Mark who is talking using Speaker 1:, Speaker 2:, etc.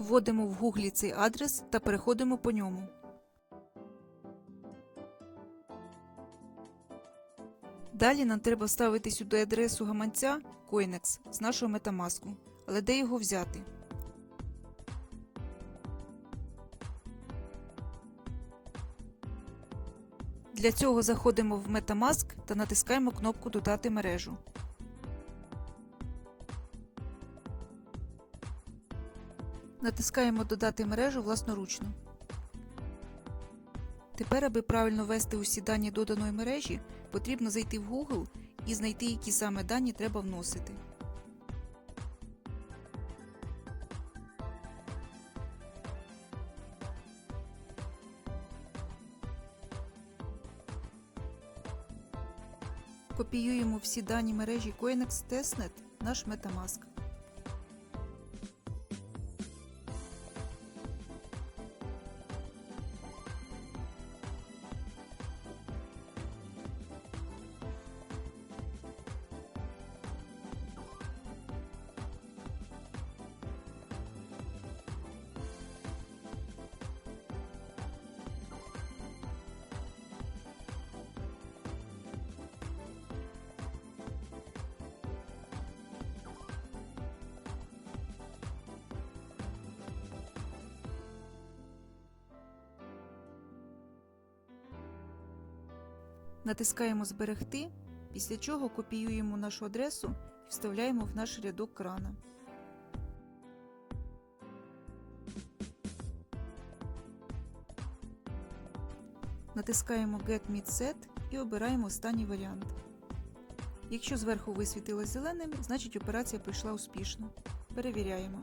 Speaker 1: Вводимо в гуглі цей адрес та переходимо по ньому. Далі нам треба вставити сюди адресу гаманця Coinex з нашого Metamask. Але де його взяти? Для цього заходимо в Metamask та натискаємо кнопку Додати мережу. Натискаємо Додати мережу власноручно. Тепер, аби правильно ввести усі дані доданої мережі, потрібно зайти в Google і знайти, які саме дані треба вносити. Копіюємо всі дані мережі Coinex Testnet наш Metamask. Натискаємо Зберегти, після чого копіюємо нашу адресу і вставляємо в наш рядок крана. Натискаємо Get Meet Set і обираємо останній варіант. Якщо зверху висвітилось зеленим, значить операція пройшла успішно. Перевіряємо.